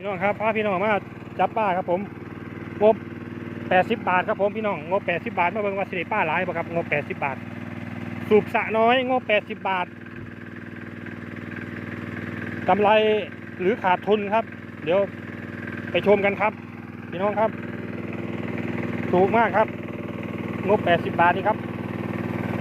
พี่น้องครับพาพี่น้องมาจับป้าครับผมงบ80บาทครับผมพี่น้องงบ80บาทมาเบิ่งว่าสิได้ป้าหลายบ่ครับงบ80บาท สูบสระน้อยงบ80บาทกำไรหรือขาดทุนครับ เดี๋ยวไปชมกันครับ พี่น้องครับ ถูกมากครับ งบ80บาทนี่ครับ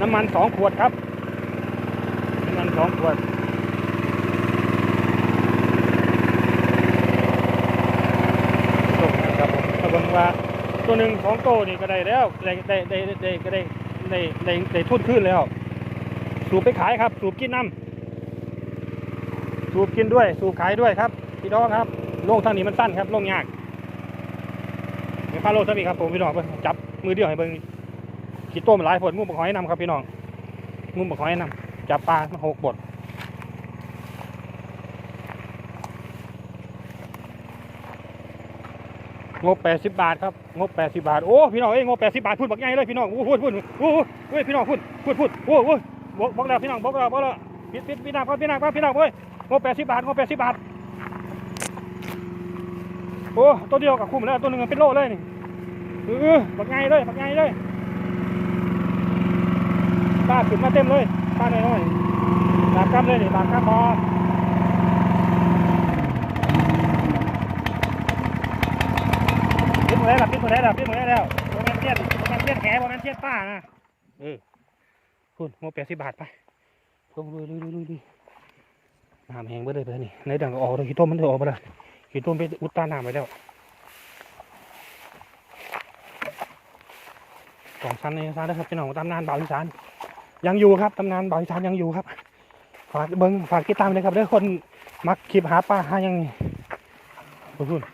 น้ำมัน2ขวดครับ น้ำมัน2ขวด ส่งนะครับผมกระบ ว่าตัวหนึ่งของโตนี่ก็ได้แล้วได้ได้ได้ได้ก็ได้ได้ได้ได้ทุ่นขึ้นแล้ว สูบไปขายครับ สูบกินน้ำสูบกินด้วย สูบขายด้วยครับพี่น้องครับโลกทางนี้มันสั้นครับโลกยากเดี๋ยวพาโลกสักทีครับผมพี่น้องจับมือเดียวให้เบิ่งขีดต้มหลายผลมุ้งบักหอยนำครับพี่น้องมุ้งบักหอยนำจับปลามาหกบท งบ80บาทครับงบ80บาทโอ้พี่น้องเอ้ยงบ80บาทพูดบักใหญ่เลยพี่น้องโอ้พูดพูดโอ้โอ้ยพี่น้องพูดพูดพูดโอ้โอ้ยบอกบอกแล้วพี่น้องบอกแล้วบอกแล้วปิดปิดพี่น้องครับพี่น้องครับพี่น้องเว้ยงบ80บาทงบ80บาทโอ้ตัวเดียวกับคุ้มแล้วตัวหนึ่งเป็นโลเลยนี่เออบักใหญ่เลยบักใหญ่เลยป้าขึ้นมาเต็มเลยป้าน้อยๆตากกำเลยนี่ตากกำพอ พิษ หมดแล้วพิษหมดแล้วพิษหมดแล้วแล้วโมเมนเทียนโมเมนเทียนแขโมเมนเทียนป้านะเออคุณโมแปดสิบบาทไปลงลุยลุยลุยลุยน้ำแห้งเบิดเลยไปนี่ในดังก็ออกเลยขี้ต้มมันจะออกไปเลยขี้ต้มไปอุดตาน้ำไปแล้วสองชั้นในซานนะครับพี่น้องตำนานบ่าวอีสานยังอยู่ครับตำนานบ่าวอีสานยังอยู่ครับฝากเบิ้งฝากติดตามเลยครับเด้อคนมักคลิปหาปลาหายังนี่พูด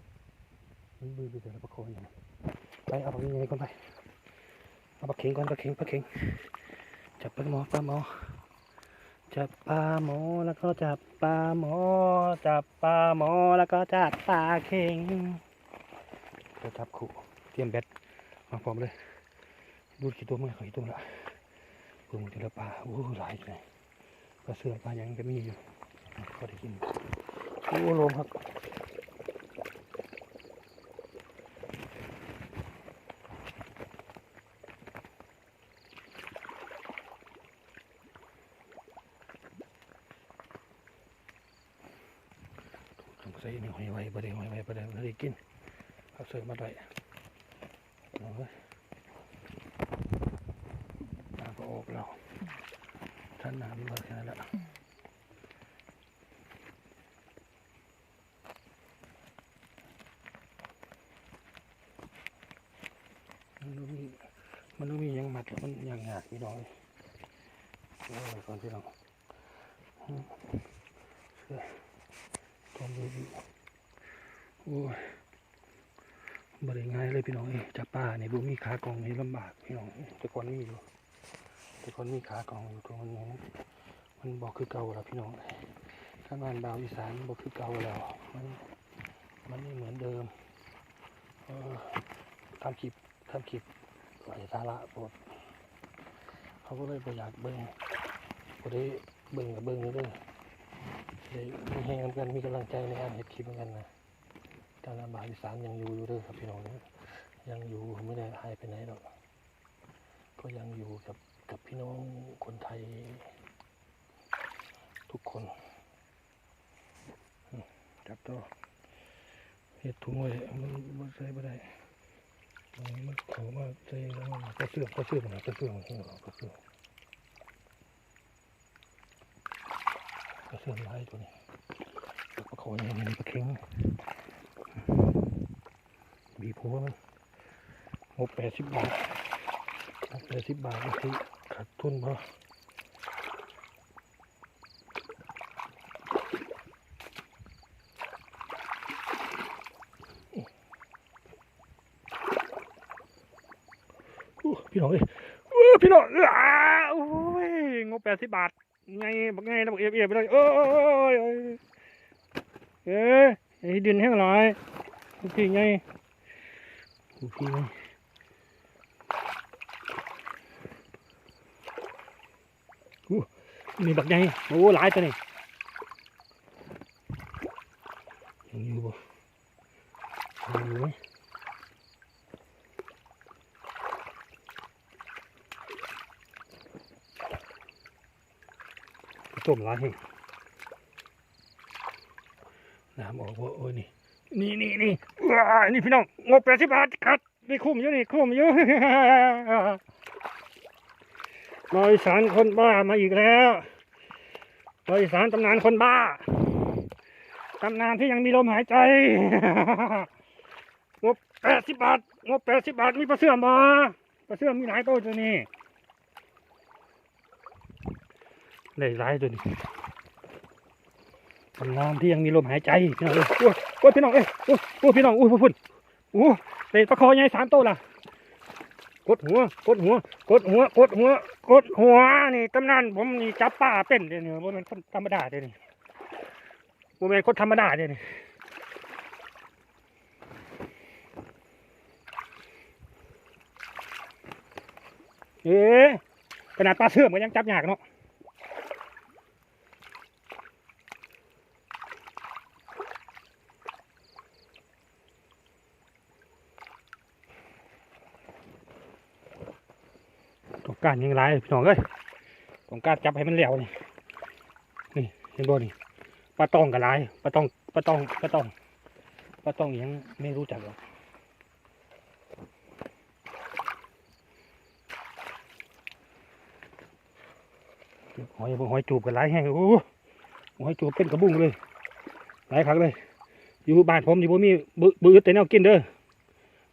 มันบึกไปแต่ละประคองอย่างไปเอาปลาใหญ่ก่อนไปเอาปลาเข็งก่อนปลาเข็งปลาเข็งจับปลาหมอปลาหมอจับปลาหมอแล้วก็จับปลาหมอจับปลาหมอแล้วก็จับปลาเข็งก็จับขู่เตรียมแบตมาพร้อมเลยดูดกี่ตัวเมั้งขอกี่ตัวละเพิ่งจะละปลาโอ้หลายเลยปลาเสือปลายังก็มีอยู่ก็ได้กินโอ้ลมครับถูกใส่ในหอยไว้ประเดี๋ยวหอยไว้ประเดี๋ยวไม่ได้กินเอาเสิร์ฟ มาด้วยเอาไว้น้ำก็ออกแล้วท่านน้ำมาแค่นั้นแหละมันรู้มีมันรู้มียังมัดมันยังหยากพี่น้องเลยโอ้ยก่อนพี่น้องเชื่อตอนดูดีโอ้ย บริง่ายเลยพี่น้องเอ้ยจับปลาในบุมีขากองนี่ลำบากพี่น้องแต่ก่อนมีอยู่แต่ก่อนมีขากองอยู่ตรงนี้มันบอกคือเก่าแล้วพี่น้องข้างานดาวอีสานบอกคือเก่าแล้วมันมันไม่เหมือนเดิมเออทำคลิปทำคลิปไร้สาระโปดเขาก็เลยอยากเบิ้งก็ได้เบิ้งกับเบิ้งเรื่อยๆได้มีแห้งกันมีกำลังใจในการเห็ดคลิปเหมือนกันนะ การนำบาอีสานยังอยู่อยู่เด้วยครับพี่น้องเด้อยังอยู่ไม่ได้หายไปไหนหรอกก็ยังอยู่กับกับพี่น้องคนไทย ทุกคนจับต่อเห็ดถุงไว้มันมันใส่ไม่ได้มันเขามาใส่แล้วก็เสื่อมก็เสื่อมนะก็เสื่อมก็เสื่อมก็เสื่อมหลายตัวนี้แล้วก็เขอย่างนี้ก็เข่ง หกแปดสิบบาทหกแปดสิบบาทก็คือขาดทุนเพราพี่น้องเอ้ยพี่น้องอ้าอยงบแปดสิบบาทไงบอกไงนะบอกเอียบเอียบไปเลยเอ้ยเอ้ยดินแห้งหลายพี่ไงพี่ไง นี่บักไงโอ้หลายตัวนี่ยังอยู่บ่ยังอยู่ไหมต้มร้านแห้งน้ำออกว่าโอ้ยนี่นี่นี่นี่ว้านี่พี่น้องงบแปดสิบบาทครับนี่คุ้มอยู่นี่คุ้มอยู่บริสารคนบ้ามาอีกแล้ว บริสารตำนานคนบ้า ตำนานที่ยังมีลมหายใจ งบแปดสิบบาท งบแปดสิบบาทมีปลาเสื่อมมาปลาเสื่อมมีหลายตัวตัวนี้ได้ร้ายตัวนี้ตำนานที่ยังมีลมหายใจพี่น้องเอ้ยโอ้ยพี่น้องเอ้ยโอ้ยพี่น้องอุ้ยพุ่นพุ่นโอ้ยเตะตะคอใหญ่สามตัวล่ะ กดหัว กดหัว กดหัว กดหัว กดหัวนี่ตำนานผมนี่จับป่าเป็นเดี๋ยวนี้บ่แม่นคนธรรมดาเดี๋ยวนี้บ่แม่นคนธรรมดาเดี๋ยวนี้เอ๊ะขนาดปลาเสื่อมก็ยังจับยากเนาะ การยังไรพี่น้องเอ้ยต้องการจับให้มันเหลวนี่นี่เห็นบ่นี่ปลาตองกับลายปลาตองปลาตองปลาตองปลาตองยังไม่รู้จักหรอกหอยหอยจูบกับลายแห้งโอ้หอยจูบเป็นกระบุ้งเลยหลายครั้งเลย อยู่บ้านผมอยู่บ่มีบืบืดแต่แนวกินเด้อ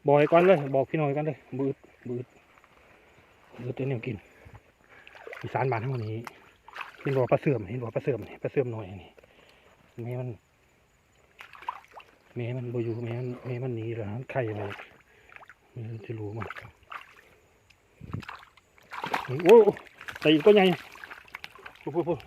บอกก่อนเลย บอกพี่น้อยก่อนเลยบืดบืดเดี๋ยวเต้นแนวกินอีสานบ้านทั้งวันนี้เห็นบัวปลาเสื่อมเห็นบัวปลาเสื่อมปลาเสื่อมหน่อยนี่แม่มันแม่มันบอยู่แม่มันแม่มันหนีแล้วไข่อะไรไม่รู้จะรู้มั้งโอ้ใส่อีก็ใหญ่ปุ๊บปุ๊บ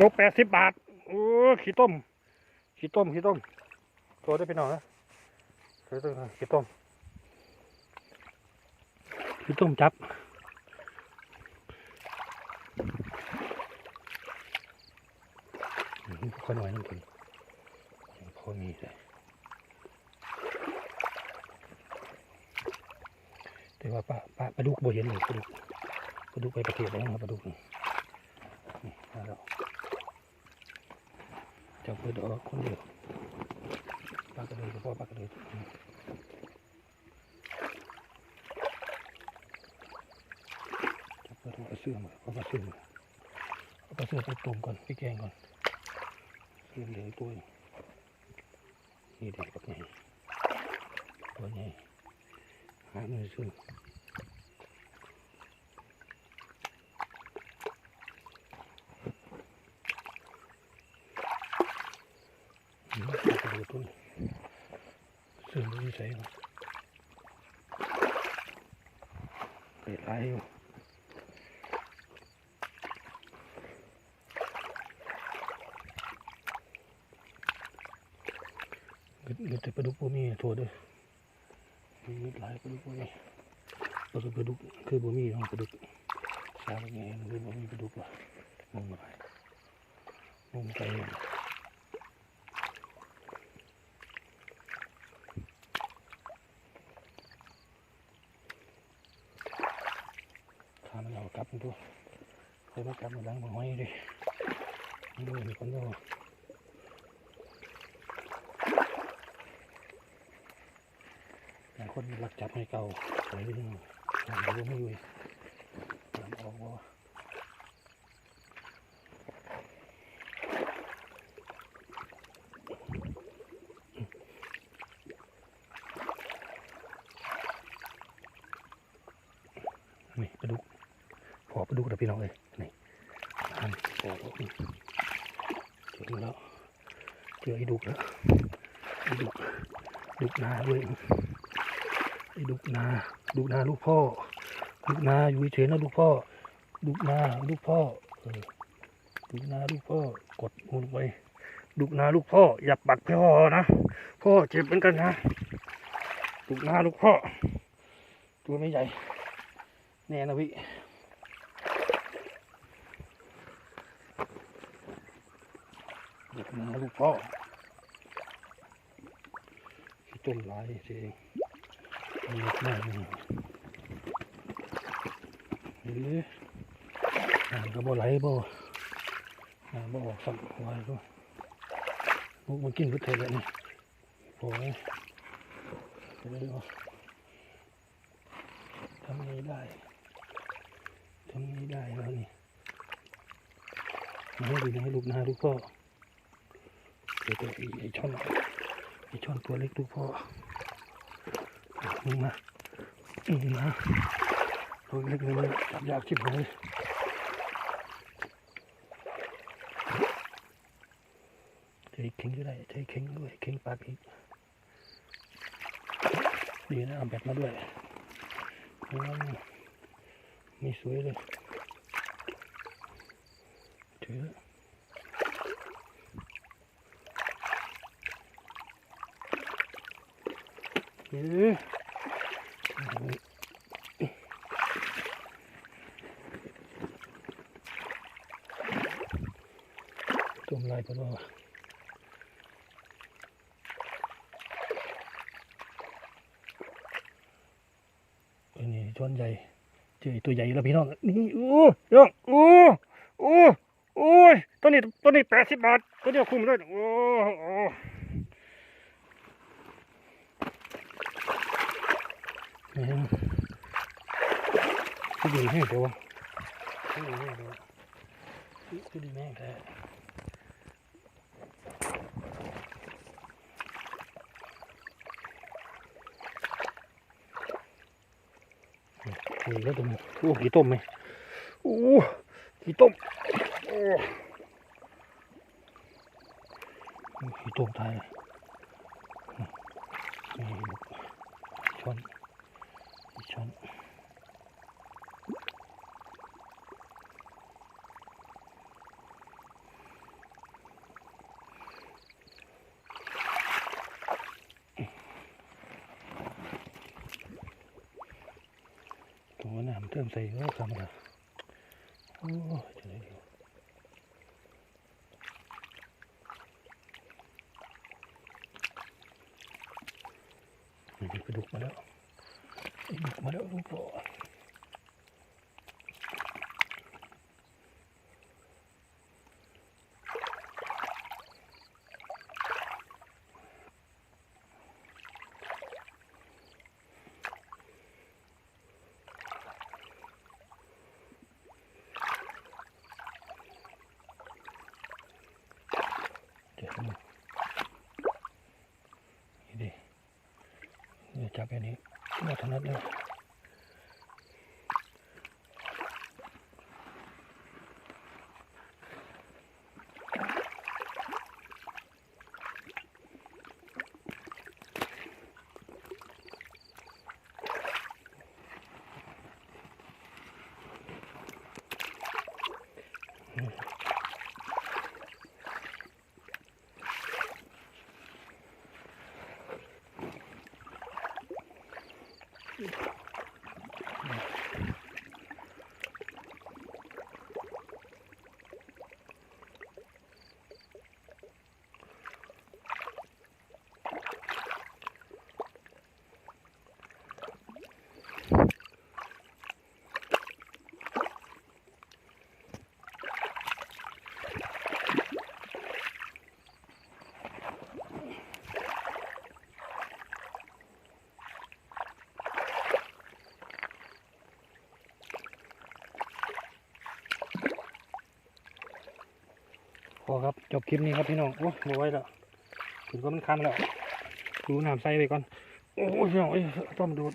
ปุ๊บงบแปดสิบบาท โอ้ขี้ต้ม ขี้ต้ม ขี้ต้มโทรได้ไปหน่อยนะโทรได้ไปหน่อยขี้ต้มขี้ต้มจับค่อยหน่อยนึงกินพอมีเลยแต่ว่าปลาปลาปลาดุกบ่เห็นเลยปลาดุกปลาดุกไปประเทศแล้วครับปลาดุกนี่มาแล้ว จ้าเพื่อดอกคนเดียวปากกระเดยก็พอปากกระเดยอืมเจ้าเพื่อดูปลาเสื่อมเอาปลาเสื่อมเอาเสื่อไปต้มก่อนไปแกงก่อนเลี้ยงเลี้ยงตัวนี่เด็กแบบนี้ตัวนี้หาเงินซื้ออืมเอาไป ดูตัวนี้ซื้อไม่ใช่หรอกเป็ดไรอยู่เกิดเกิดแต่ปลาดุกพวกมีโทษด้วยมีมิดหลายปลาดุกพวกนี้ปลาดุกปลาดุกคือบ่มีเนาะปลาดุกสาวไงมันคือบ่มีปลาดุกว่ะมองงอะไรงงใจ มักลับมาล้างหัวให้ดิดูดิคนดูแต่คนรักจับให้เก่าไหลไปนู่นไหลไปไม่อยู่ลำออกว่านี่ปลาดุกขอปลาดุกเดี๋พี่น้องเลยนี่ เจอแล้วเจอไอ้ดุกแล้วไอ้ดุกดุกนาด้วยไอ้ดุกนาดุกนาลูกพ่อดุกนาอยู่เฉยๆนะลูกพ่อดุกนาลูกพ่อดุกนาลูกพ่อกดมือลงไปดุกนาลูกพ่ออย่าปัดพ่อนะพ่อเจ็บเหมือนกันนะดุกนาลูกพ่อตัวไม่ใหญ่แน่นะพี่ ลูกนาลูกพ่อที่ต้มลายสิเองมีลูกแม่นี่หรือน้ำก็บ่ไหลบ่น้ำบ่ออกสักไว้ก็ลูกมันกินพุทธเลยนี่โอ้ยจะได้บ่ทำนี้ได้ทำนี้ได้แล้วนี่มาให้ดูนะให้ลูกนาลูกพ่อ ดี๋ยวไอ้ไอช่อนไอ้ช่อนตัวเล็กดูพ่อมึงมามึงมาตัวเล็กเลยจับยากชิบหายใช้เข่งก็ได้ใช้เข่งด้วยเข่งปากอีกดีนะเอาแบบมาด้วยอืมไม่สวยเลยถือเออ ต้มลายปลาอันนี้ช้อนใหญ่เจอตัวใหญ่แล้วพี่น้อง นี่โอ้ยองโอ้โอ้โอ้ยตัวนี้ตัวนี้แปดสิบบาท ตัวเดียวคุ้มเลยโอ้โอ้ แม่งก็ดีให้ตัวก็ดีให้ตัวก็ดีแม่งแท้นี่ก็ต้มโอ้กี่ต้มไหมโอ้กี่ต้มโอ้กี่ต้มตายนี่ช้อน ช้อนตัวน้ำเติมใส่ก็ทำละโอ้จะได้ดีมีกระดูกมาแล้ว บุกมาแล้วลู กพ่อเดี๋ยวดูนี่ดิเนี่ยจับแบบนี้ไม่ถนัดเลย พ อครับจบคลิปนี้ครับพี่น้องโอ้ไม่ไว้แล้วถึงก็มันคันแล้วดูน้ำใส่ไปก่อนโอ้ยพี่น้องเอ้ยต้มดูด